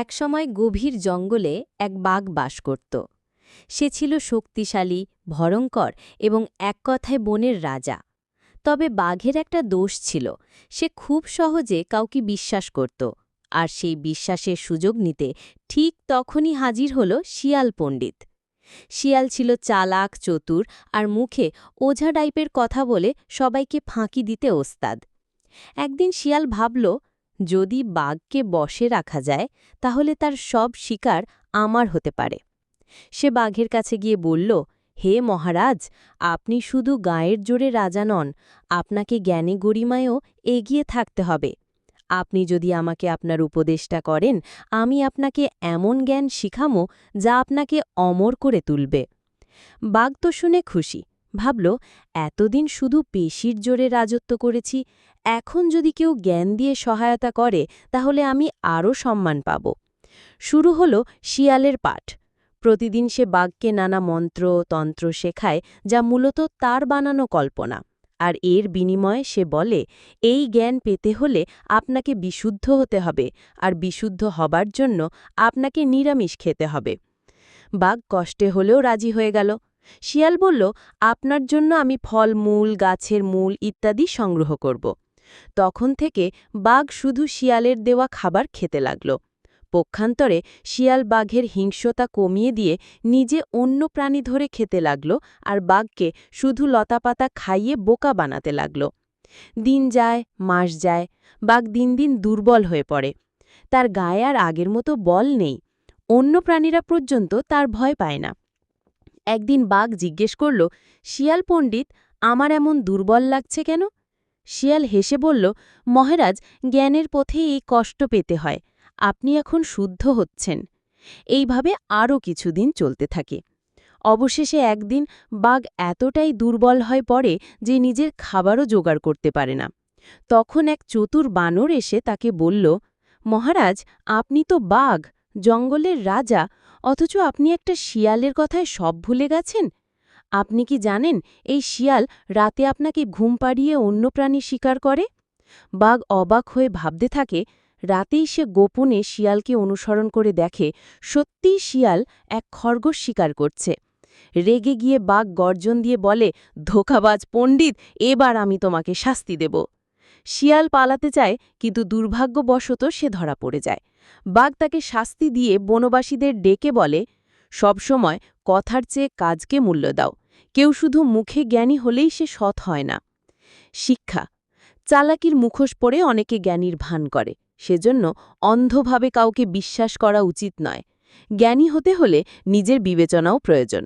একসময় গভীর জঙ্গলে এক বাঘ বাস করত। সে ছিল শক্তিশালী, ভয়ঙ্কর এবং এক কথায় বনের রাজা। তবে বাঘের একটা দোষ ছিল, সে খুব সহজে কাউকে বিশ্বাস করত। আর সেই বিশ্বাসের সুযোগ নিতে ঠিক তখনই হাজির হল শিয়াল পণ্ডিত। শিয়াল ছিল চালাক, চতুর আর মুখে ওঝা টাইপের কথা বলে সবাইকে ফাঁকি দিতে ওস্তাদ। একদিন শিয়াল ভাবল যদি বাঘকে বশে রাখা যায়, তাহলে তার সব শিকার আমার হতে পারে। সে বাঘের কাছে গিয়ে বলল, হে মহারাজ, আপনি শুধু গায়ের জোরে রাজা নন, আপনাকে জ্ঞানী গরিমায়ও এগিয়ে থাকতে হবে। আপনি যদি আমাকে আপনার উপদেশটা করেন, আমি আপনাকে এমন জ্ঞান শিখামো যা আপনাকে অমর করে তুলবে। বাঘ তো শুনে খুশি ভাবল, এতদিন শুধু পেশির জোরে রাজত্ব করেছি, এখন যদি কেউ জ্ঞান দিয়ে সহায়তা করে, তাহলে আমি আরও সম্মান পাব। শুরু হল শিয়ালের পাঠ। প্রতিদিন সে বাঘকে নানা মন্ত্র, তন্ত্র শেখায়, যা মূলত তার বানানো কল্পনা। আর এর বিনিময়ে সে বলে, এই জ্ঞান পেতে হলে আপনাকে বিশুদ্ধ হতে হবে, আর বিশুদ্ধ হবার জন্য আপনাকে নিরামিষ খেতে হবে। বাঘ কষ্টে হলেও রাজি হয়ে গেল। শিয়াল বলল, আপনার জন্য আমি ফল, মূল, গাছের মূল ইত্যাদি সংগ্রহ করব। তখন থেকে বাঘ শুধু শিয়ালের দেওয়া খাবার খেতে লাগল। পক্ষান্তরে শিয়াল বাঘের হিংস্রতা কমিয়ে দিয়ে নিজে অন্য প্রাণী ধরে খেতে লাগল আর বাঘকে শুধু লতাপাতা খাইয়ে বোকা বানাতে লাগল। দিন যায়, মাস যায়, বাঘ দিন দিন দুর্বল হয়ে পড়ে। তার গায়ে আর আগের মতো বল নেই। অন্য প্রাণীরা পর্যন্ত তার ভয় পায় না। একদিন বাঘ জিজ্ঞেস করল, শিয়াল পণ্ডিত, আমার এমন দুর্বল লাগছে কেন? শিয়াল হেসে বলল, মহারাজ, জ্ঞানের পথে এই কষ্ট পেতে হয়, আপনি এখন শুদ্ধ হচ্ছেন। এইভাবে আরও কিছুদিন চলতে থাকে। অবশেষে একদিন বাঘ এতটাই দুর্বল হয়ে পড়ে যে নিজের খাবারও জোগাড় করতে পারে না। তখন এক চতুর বানর এসে তাকে বলল, মহারাজ, আপনি তো বাঘ, জঙ্গলের রাজা অথচ আপনি একটা শিয়ালের কথায় সব ভুলে গেছেন? আপনি কি জানেন এই শিয়াল রাতে আপনাকে ঘুম পাড়িয়ে অন্য প্রাণী শিকার করে? বাঘ অবাক হয়ে ভাবতে থাকে, রাতেই সে গোপনে শিয়ালকে অনুসরণ করে দেখে সত্যিই শিয়াল এক খরগোশ শিকার করছে। রেগে গিয়ে বাঘ গর্জন দিয়ে বলে, ধোকাবাজ পণ্ডিত, এবার আমি তোমাকে শাস্তি দেব। শিয়াল পালাতে চায়, কিন্তু দুর্ভাগ্যবশত সে ধরা পড়ে যায়। বাঘ তাকে শাস্তি দিয়ে বনবাসীদের ডেকে বলে সবসময় কথার চেয়ে কাজকে মূল্য দাও। কেউ শুধু মুখে জ্ঞানী হলেই সে সৎ হয় না। শিক্ষা। চালাকির মুখোশ পরে অনেকে জ্ঞানীর ভান করে। সেজন্য অন্ধভাবে কাউকে বিশ্বাস করা উচিত নয়। জ্ঞানী হতে হলে নিজের বিবেচনাও প্রয়োজন।